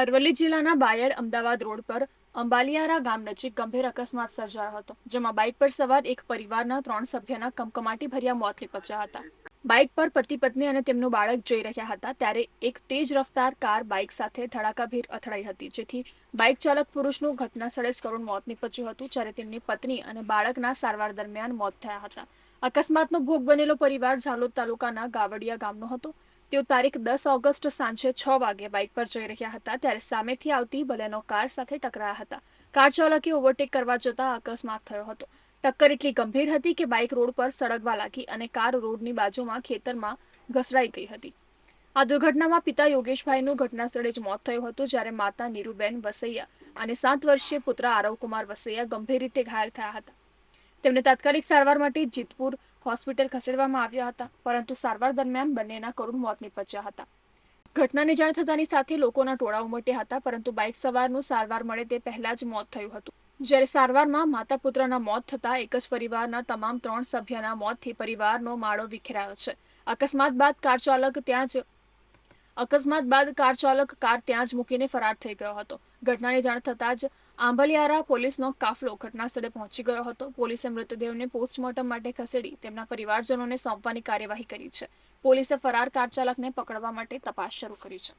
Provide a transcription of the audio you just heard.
અરવલ્લી જિલ્લાના બાયડ અમદાવાદ રોડ પર અંબાલિયારા ગામ નજીક ગંભીર અકસ્માત સર્જાયો હતો, જેમાં બાઇક પર સવાર એક પરિવારના ત્રણ સભ્યના કમકમાટી ભર્યા મોત નીપજ્યા હતા. બાઇક પર પતિ પત્ની અને તેમનું બાળક જઈ રહ્યા હતા, ત્યારે એક તેજ રફતાર કાર બાઇક સાથે ધડાકાભેર અથડાઈ હતી, જેથી બાઇક ચાલક પુરુષનું ઘટના સ્થળે જ કરુણ મોત નીપજ્યું હતું, જ્યારે તેમની પત્ની અને બાળકના સારવાર દરમિયાન મોત થયા હતા. અકસ્માતનો ભોગ બનેલો પરિવાર ઝાલોદ તાલુકાના ગાવડિયા ગામનો હતો તેઓ તારીખ દસ ઓગસ્ટ સાંજે છ વાગે બાઇક પર જઈ રહ્યા હતા ત્યારે સામેથી આવતી બલેનો કાર સાથે ટકરાયા હતા. કાર ચાલકે ઓવરટેક કરવા જતા અકસ્માત થયો હતો. ટક્કર એટલી ગંભીર હતી કે બાઇક રોડ પર સળગવા લાગી અને કાર રોડની બાજુમાં ખેતરમાં ઘસરાઈ ગઈ હતી. આ દુર્ઘટનામાં પિતા યોગેશભાઈનું ઘટના સ્થળે જ મોત થયું હતું જ્યારે માતા નીરુબેન વસૈયા અને સાત વર્ષીય પુત્ર આરવકુમાર વસૈયા ગંભીર રીતે ઘાયલ થયા હતા. તેમને તાત્કાલિક સારવાર માટે જીતપુર હોસ્પિટલ ખસેડવામાં આવ્યા હતા, પરંતુ સારવાર દરમિયાન બંનેના કરુણ મોત નીપજ્યા હતા. ઘટનાની જાણ થતાની સાથે લોકોના ટોળા ઉમટ્યા હતા, પરંતુ બાઇક સવારનું સારવાર મળે તે પહેલા જ મોત થયું હતું. જ્યારે સારવારમાં માતા પુત્રના મોત થતા એક જ પરિવારના તમામ ત્રણ સભ્યના મોતથી પરિવારનો માળો વિખેરાયો છે. અકસ્માત બાદ કાર ચાલક ત્યાં જ અકસ્માત બાદ કાર ચાલક કાર ત્યાં જ મૂકીને ફરાર થઈ ગયો હતો. ઘટનાની જાણ થતાં જ આંબલિયારા પોલીસનો કાફલો ઘટના સ્થળે પહોંચી ગયો હતો. પોલીસે મૃતદેહને પોસ્ટમોર્ટમ માટે ખસેડી તેમના પરિવારજનોને સોંપવાની કાર્યવાહી કરી છે. પોલીસે ફરાર કાર ચાલકને પકડવા માટે તપાસ શરૂ કરી છે.